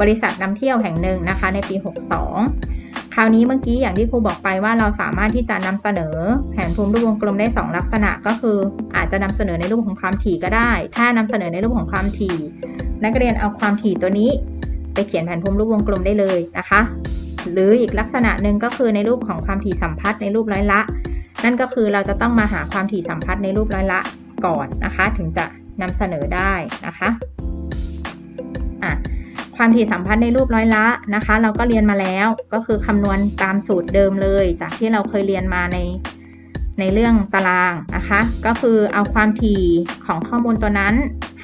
บริษัทนำเที่ยวแห่งหนึ่งนะคะ ในปี 62 คราวนี้เมื่อกี้อย่างที่ครูบอกไปว่าเราสามารถที่จะนำเสนอแผนภูมิรูปวงกลมได้ 2 ลักษณะก็คือ อาจจะนำเสนอในรูปของความถี่ก็ได้ ถ้านำเสนอในรูปของความถี่ นักเรียนเอาความถี่ตัวนี้ ไปเขียนแผนภูมิรูปวงกลมได้เลยนะคะ หรืออีกลักษณะหนึ่งก็คือในรูปของความถี่สัมพัทธ์ในรูปร้อยละ นั่นก็คือเราจะต้องมาหาความถี่สัมพัทธ์ในรูปร้อยละก่อนนะคะ ถึงจะนำเสนอได้นะคะอะ ความถี่สัมพัทธ์ในรูปร้อยละนะคะ เราก็เรียนมาแล้วก็คือคำนวณตามสูตรเดิมเลย จากที่เราเคยเรียนมาในในเรื่องตารางนะคะ ก็คือเอาความถี่ของข้อมูลตัวนั้น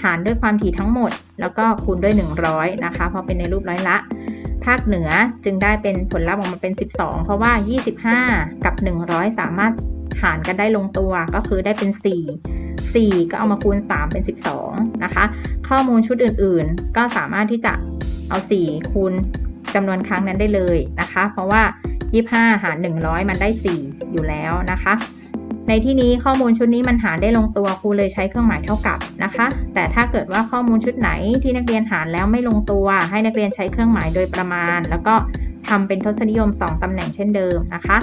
หารด้วยความถี่ทั้งหมด แล้วก็คูณด้วย 100 นะคะ เพราะเป็นในรูปร้อยละ ภาคเหนือจึงได้เป็นผลลัพธ์ออกมาเป็น 12 เพราะว่า 25 กับ 100 สามารถหารกันได้ลงตัวก็คือได้เป็น 4 4 ก็เอามาคูณ 3 เป็น 12 นะคะ ข้อมูลชุดอื่นๆ ก็สามารถที่จะ เอา 4 คูณจำนวนครั้งนั้นได้เลยนะคะ เพราะว่า 25 หาร 100 มันได้ 4 อยู่แล้วนะคะ ในที่นี้ข้อมูลชุดนี้มันหารได้ลงตัวครูเลยใช้เครื่องหมายเท่ากับนะคะ แต่ถ้าเกิดว่าข้อมูลชุดไหนที่นักเรียนหารแล้วไม่ลงตัว ให้นักเรียนใช้เครื่องหมายโดยประมาณ แล้วก็ทำเป็นทศนิยม 2ตำแหน่งเช่นเดิมนะคะ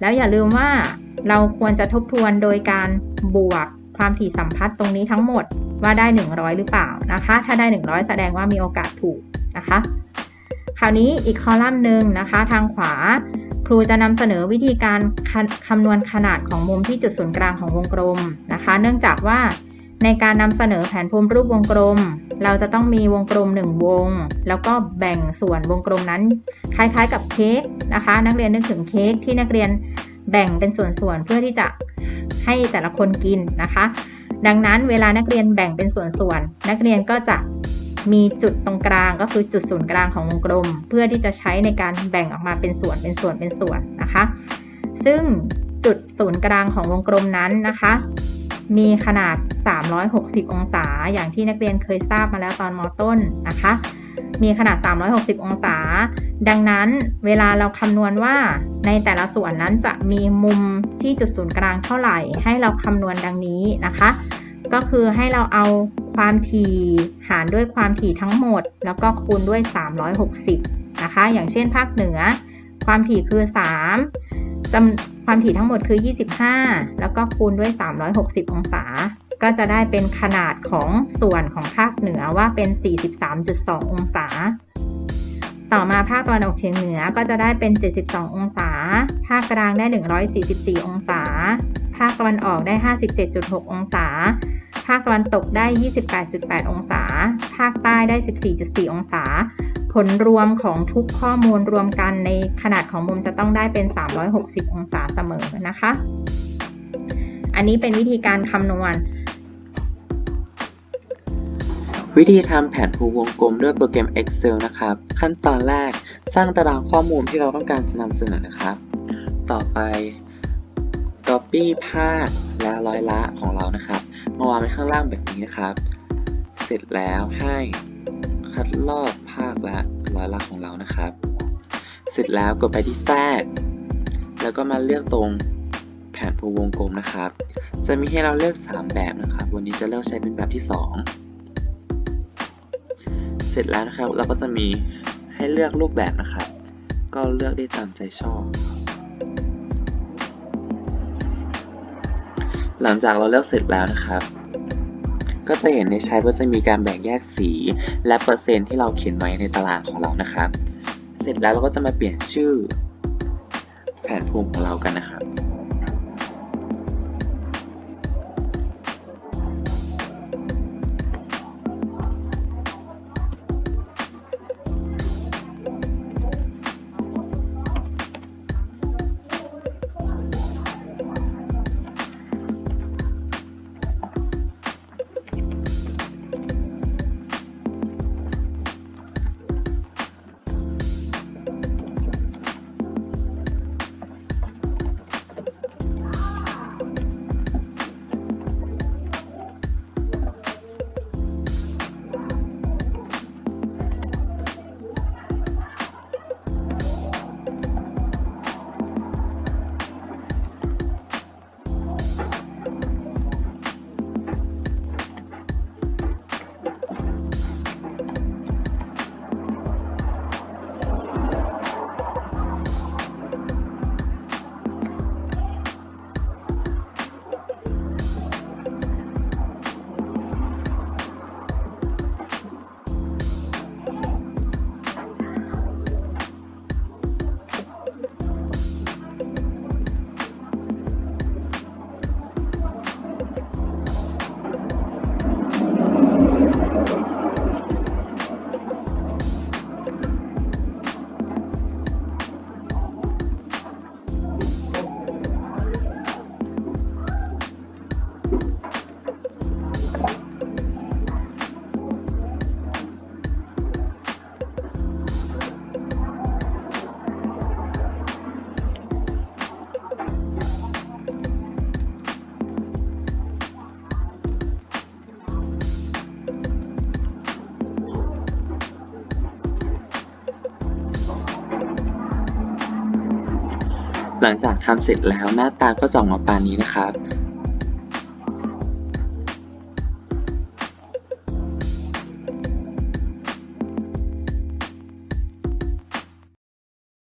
แล้วอย่าลืมว่าเราควรจะทบทวนโดยการบวกความถี่สัมพัทธ์ตรงนี้ทั้งหมดว่าได้ 100 หรือเปล่านะคะ ถ้าได้ 100 แสดงว่ามีโอกาสถูก นะคะ คราวนี้อีกคอลัมน์หนึ่งนะคะ ทางขวา ครูจะนำเสนอวิธีการคคำนวณขนาดของมุมที่จุดศูนย์กลางของวงกลมนะคะ เนื่องจากว่าในการนำเสนอแผนภูมิรูปวงกลม เราจะต้องมีวงกลม 1 วง แล้วก็แบ่งส่วนวงกลมนั้น คล้ายๆกับเค้กนะคะ นักเรียนนึกถึงเค้กที่นักเรียนแบ่งเป็นส่วนๆเพื่อที่จะให้แต่ละคนกินนะคะ ดังนั้นเวลานักเรียนแบ่งเป็นส่วนๆนักเรียนก็จะ มีจุดตรงกลางก็คือจุดศูนย์กลางของวงกลม เพื่อที่จะใช้ในการแบ่งออกมาเป็นส่วนเป็นส่วนเป็นส่วนนะคะ ซึ่งจุดศูนย์กลางของวงกลมนั้นนะคะ มีขนาด 360 องศา อย่างที่นักเรียนเคยทราบมาแล้วตอนมต้นนะคะ มีขนาด 360 องศา ดังนั้นเวลาเราคำนวณว่าในแต่ละส่วนนั้นจะมีมุมที่จุดศูนย์กลางเท่าไหร่ ให้เราคำนวณดังนี้นะคะ ก็คือให้เราเอาความถี่หารด้วยความถี่ทั้งหมด แล้วก็คูณด้วย 360 นะคะ อย่างเช่นภาคเหนือ ความถี่คือ3จำความถี่ทั้งหมดคือ 25 แล้วก็คูณด้วย 360 องศา ก็จะได้เป็นขนาดของส่วนของภาคเหนือว่าเป็น 43.2 องศา ต่อมาภาคตะวันออกเฉียงเหนือก็จะได้เป็น 72 องศา ภาคกลางได้ 144 องศา ภาคตะวันออกได้ 57.6 องศา ภาคตะวันตกได้ 28.8 องศา ภาคใต้ได้ 14.4 องศา ผลรวมของทุกข้อมูลรวมกันในขนาดของมุมจะต้องได้เป็น 360 องศาเสมอนะคะ อันนี้เป็นวิธีการคำนวณวิธีทำแผนภูวงกลมด้วยโปรแกรม Excel นะครับ ขั้นตอนแรกสร้างตารางข้อมูลที่เราต้องการจะนำเสนอนะครับ ต่อไป Copy ภาคและร้อยละของเรานะครับ มาวางไว้ข้างล่างแบบนี้นะครับ เสร็จแล้วให้คัดลอกภาคและร้อยละของเรานะครับ เสร็จแล้วกดไปที่แทรกแล้วก็มาเลือกตรงแผนภูวงกลมนะครับ จะมีให้เราเลือก 3 แบบนะครับ วันนี้จะเลือกใช้เป็นแบบที่ 2 เสร็จแล้วนะครับ เราก็จะมีให้เลือกรูปแบบนะครับ ก็เลือกได้ตามใจชอบ หลังจากเราเลือกเสร็จแล้วนะครับ ก็จะเห็นในใช้ว่าจะมีการแบ่งแยกสี และเปอร์เซ็นต์ที่เราเขียนไว้ในตารางของเรานะครับ เสร็จแล้วเราก็จะมาเปลี่ยนชื่อ แผนภูมิของเรากันนะครับ หลังจากทำเสร็จแล้วหน้าตาก็จะออกมาปานนี้นะครับ